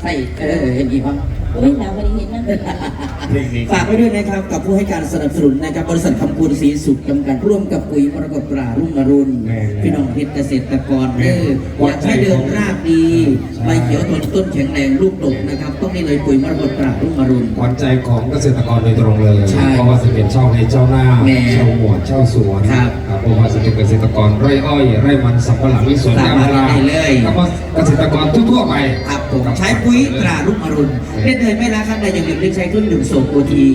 ใส่เออเห็นอีบ้า งโอ้ยหนาววันนี้เห็นนั่นเพลงนี้ฝากไว้ด้วยนะครับกับผู้ให้การสนับสนุนนะครับบริษัทคำพูนศรีสุขจำกัดร่วมกับปุ๋ยมรกตตรารุ่งอรุณพี่น้องเพชรเกษตรกรเด้ออยากให้เดินรากดีใบเขียวต้นต้นแข็งแรงลูกดกนะครับต้องนี่เลยปุ๋ยมรกตตรารุ่งอรุณขวัญใจของเกษตรกรโดยตรงเลยใช่เพราะว่าจะเป็นเช่าในเจ้าหน้าแม่เช่าหมวดเช่าสวนครับเพราะว่าจะเป็นเกษตรกรไร่อ้อยไร่มันสำปะหลังที่สวนยางพาราสามารถได้เลยแล้วก็เกษตรกรทั่วๆไปครับผมใช้ปุ๋ยตรารุ่งอรุณเล่นเลยไม่ละครับใดอย่าลืมเลือกใช้เครื่องดื่มโสมโอที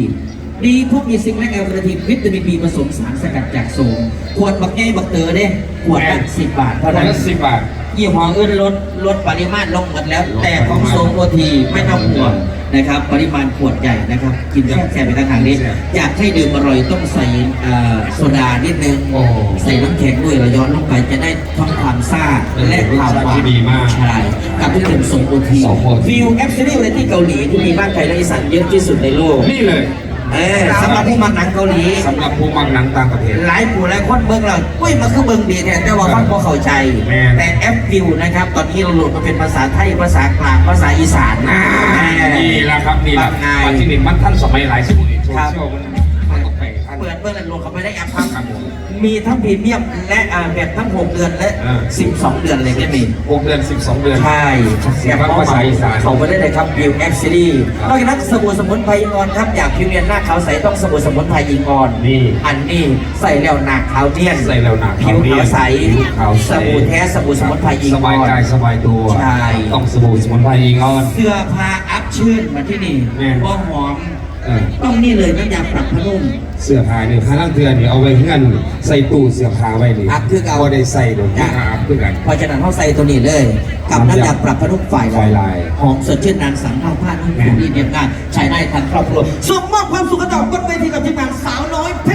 ดีเพราะมีซิงค์และแอลกระทินวิตามินบีผสมสารสกัดจากโสมขวดบักแง่บักเตอเด้ขวดละสิบบาทเพเท่าราะนั้นนั้นสิบบาทยี่ห้ออื่นลดลดปริมาตรลงหมดแล้วลดแต่ของปริมาณโซโอทีไม่ต้องห่วงนะครับ ปริมาณขวดใหญ่นะครับ กินแค่แค่ไปต่างหากนี้แซ่บอยากให้ดื่มอร่อยต้องใส่เอ่อโซดานิดนึงโอ้ใส่น้ำแข็งด้วยเราย้อนลงไปจะได้ ทั้งความซ่าและความหวานที่ดีมากใช่กับที่ถึงสมโอทีสมโอทีวิวแอปซีรีส์เลยที่เกาหลีที่มีบ้านไทยและอีสานเยอะที่สุดในโลก นี่เลยเออสำหรับผู้มาหนังเกาหลี สำหรับผู้มักหนังต่างประเทศ หลายผู้หลายคนเบิ่งแล้วเฮ้ยมันคือเบิ่งดีแท้แต่ว่าฟังพอเข้าใจ แม่น แต่แอปวิวนะครับ ตอนนี้เราโหลดมาเป็นภาษาไทย ภาษากลาง ภาษาอีสานอ่าแม่นี่แหละครับนี่แหละฟังง่ายวันที่นี่มันท่านสมัยหลายสมัยโซครับเชียลมัน เปิดเบิ่งแล้วโหลดเข้าไปได้แอปครับครับผม มีทั้งพรีเมียมและอ่าแบบทั้ง 6 เดือนและ อ่า 12 เดือนเลยก็มี หกเดือนสิบสองเดือน ใช่เสียงภาษาอีสานเขาไปได้เลยครับวิวแอปซีรีส์ครับนอกจากนั้นสบู่สมุนไพรอิงออนครับอยากผิวเนียนหน้าขาวใสต้องสบู่สมุนไพรอิงออนนี่อันนี้ใส่แล้วหนักขาวเนียนใส่แล้วหนักผิวขาวเนียนขาวใสผิวขาวใส สบู่แท้สบู่สมุนไพรอิงสออนบายกายสบายตัวใช่ ต้องสบู่สมุนไพรอิงออน เสื้อผ้าอัพชื่นมาที่นี่แม่นว่าหอมเออต้องนี่เลยน้ำยาปรับผ้านุ่ม เสื้อผ้าเนี่ยผ้าล่างเทือนเนี่ยเอาไว้เงื่อนใส่ตู้เสื้อผ้าไว้นี่อัพคือเอาบ่ได้ใส่โดนจ้ะอัพคือกัน เพราะฉะนั้นเขาใส่ตัวนี้เลย กับน้ำยาปรับผ้านุ่มฝ่ายฝ่ายลาย หอมสดชื่นนานสังเท่าผ้านุ่มแม่นดีเนียบง่ายใช้ได้ทั้งครอบครัวส่งมอบความสุขกระดอกบนเวทีกับทีมงานสาวน้อยเพ